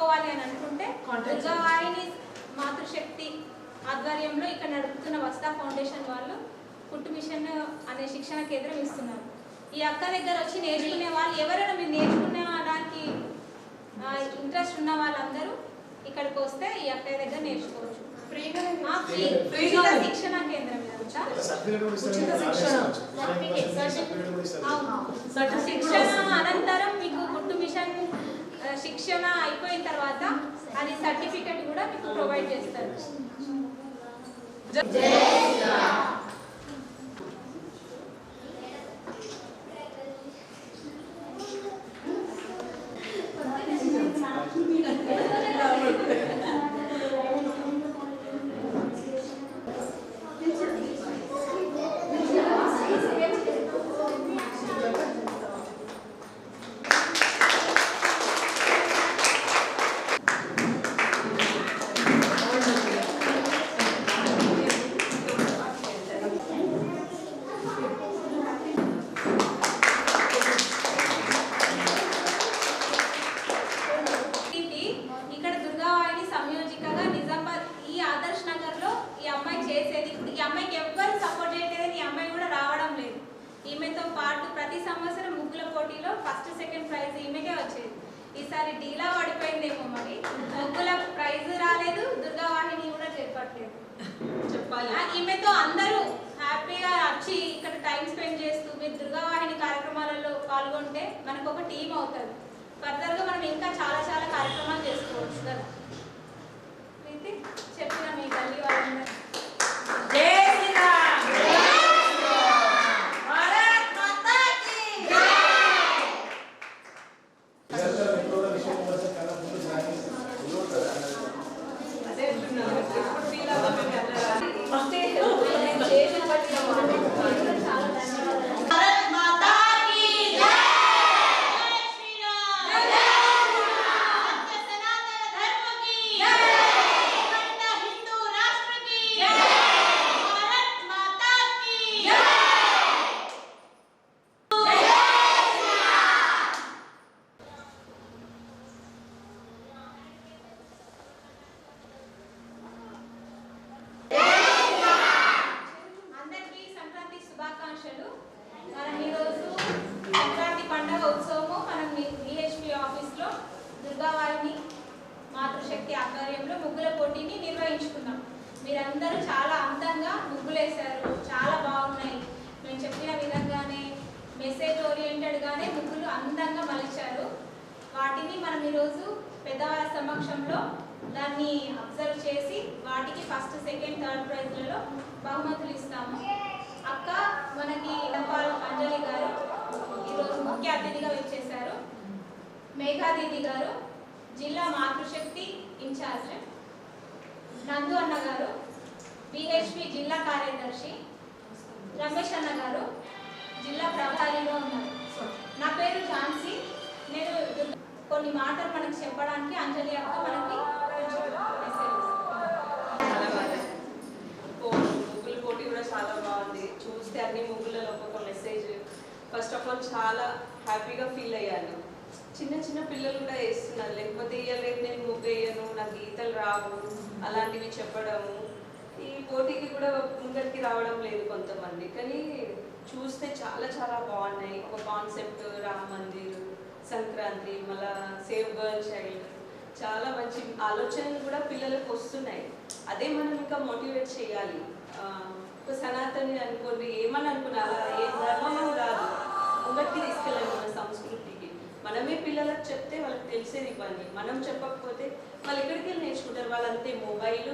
తీసుకోవాలి అని అనుకుంటే దుర్గావాహిని మాతృశక్తి ఆధ్వర్యంలో ఇక్కడ నడుపుతున్న వస్తా ఫౌండేషన్ వాళ్ళు కుట్టు మిషన్ అనే శిక్షణ కేంద్రం ఇస్తున్నారు. ఈ అక్క దగ్గర వచ్చి నేర్చుకునే వాళ్ళు ఎవరైనా మీరు నేర్చుకునే దానికి ఇంట్రెస్ట్ ఉన్న వాళ్ళందరూ ఇక్కడికి వస్తే ఈ అక్క దగ్గర నేర్చుకోవచ్చు. ఫ్రీగా. శిక్షణ కేంద్రం శిక్షణ. అనంతరం మీకు గుట్టు మిషన్ శిక్షణ అయిపోయిన తర్వాత అది సర్టిఫికెట్ కూడా మీకు ప్రొవైడ్ చేస్తారు ఇది ఇక్కడ దుర్గావాహిని సంయోజికగా నిజామాబాద్ ఈ ఆదర్శ్ నగర్లో ఈ అమ్మాయి చేసేది ఇప్పుడు ఈ అమ్మాయికి ఎవ్వరు సపోర్ట్ చేయట్లేదు ఈ అమ్మాయి కూడా రావడం లేదు ఈమెతో పాటు ప్రతి సంవత్సరం ముగ్గుల పోటీలో ఫస్ట్ సెకండ్ ప్రైజ్ ఈమెకే వచ్చేది. ఈసారి డీలా పడిపోయిందేమో మరి. ముగ్గుల ప్రైజ్ రాలేదు. దుర్గావాహిని కూడా చెప్పట్లేదు. చెప్పాలి. ఈమెతో అందరూ హ్యాపీగా వచ్చి ఇక్కడ టైం స్పెండ్ చేస్తూ మీరు దుర్గావాహిని కార్యక్రమాలలో పాల్గొంటే మనకు ఒక టీం అవుతుంది. ఫర్దర్గా మనం ఇంకా చాలా చాలా కార్యక్రమాలు చేసుకోవచ్చు కదా. చెప్పిన మీ గల్లీ వాళ్ళందరూ మీరందరూ చాలా అందంగా ముగ్గులేశారు. చాలా బాగున్నాయి. మేము చెప్పిన విధంగానే మెసేజ్ ఓరియంటెడ్గానే ముగ్గులు అందంగా మలిచారు. వాటిని మనం ఈరోజు పెద్దవాళ్ళ సమక్షంలో దాన్ని అబ్జర్వ్ చేసి వాటికి ఫస్ట్ సెకండ్ థర్డ్ ప్రైజ్లలో బహుమతులు ఇస్తాము. అక్క మనకి డప్పాల్ అంజలి గారు ఈరోజు ముఖ్య అతిథిగా వచ్చేసారు మేఘాదీది గారు జిల్లా మాతృశక్తి ఇన్ఛార్జ్ నందు అన్న గారు బిహెచ్పి జిల్లా కార్యదర్శి రమేష్ అన్న గారు జిల్లా ప్రభారిగా ఉన్నారు. నా పేరు ఝాన్సీ. నేను కొన్ని మాటలు మనకు చెప్పడానికి అంజలి అక్క మనకి మెసేజ్ ముగ్గుల పోటీ కూడా చాలా బాగుంది. చూస్తే అన్ని ముగ్గులలో ఒక్కొక్క మెసేజ్ ఫస్ట్ ఆఫ్ ఆల్ చాలా హ్యాపీగా ఫీల్ అయ్యాను. చిన్న చిన్న పిల్లలు కూడా వేస్తున్నారు. లేకపోతే ఇయ్యలేదు నేను ముగ్గు వేయను నాకు గీతలు రావు అలాంటివి చెప్పడము. ఈ పోటీకి కూడా ముందరికి రావడం లేదు కొంతమంది. కానీ చూస్తే చాలా చాలా బాగున్నాయి. ఒక కాన్సెప్ట్ రామ మందిర్ సంక్రాంతి మళ్ళా సేవ్ గర్ల్ చైల్డ్. చాలా మంచి ఆలోచనలు కూడా పిల్లలకు వస్తున్నాయి. అదే మనం ఇంకా మోటివేట్ చేయాలి. ఒక సనాతని అనుకోండి ఏమని అనుకున్నా అలా ఏ ధర్మం కాదు. ముంగటికి తీసుకెళ్ళాలి మన సంస్కృతికి. మనమే పిల్లలకు చెప్తే వాళ్ళకి తెలిసేది ఇవ్వండి. మనం చెప్పకపోతే వాళ్ళు ఎక్కడికి వెళ్ళి నేర్చుకుంటారు? వాళ్ళంతే మొబైల్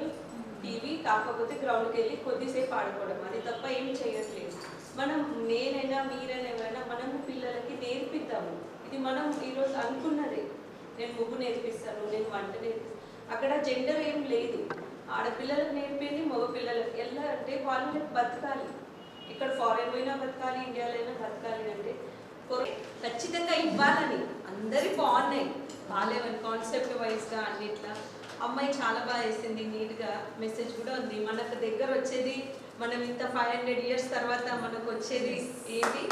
టీవీ కాకపోతే గ్రౌండ్కి వెళ్ళి కొద్దిసేపు ఆడుకోవడం. అది తప్ప ఏం చేయట్లేదు. మనం నేనైనా మీరైనా ఎవరైనా మనము పిల్లలకి నేర్పిద్దాము. ఇది మనం ఈరోజు అనుకున్నదే. నేను ముగ్గు నేర్పిస్తాను నేను వంట నేర్పిస్తాను అక్కడ జెండర్ ఏం లేదు. ఆడపిల్లలకు నేర్పింది మగపిల్లలకు ఎలా అంటే వాళ్ళు బతకాలి. ఇక్కడ ఫారెన్ పోయినా బతకాలి ఇండియాలో అయినా బతకాలి అంటే ఖచ్చితంగా ఇవ్వాలని. అందరి బాగున్నాయి. బాగాలేవని కాన్సెప్ట్ వైజ్గా అన్నిట్లా. అమ్మాయి చాలా బాగా వేసింది నీట్గా మెసేజ్ కూడా ఉంది. మనకు దగ్గర వచ్చేది మనం ఇంత ఫైవ్ హండ్రెడ్ ఇయర్స్ తర్వాత మనకు వచ్చేది ఏది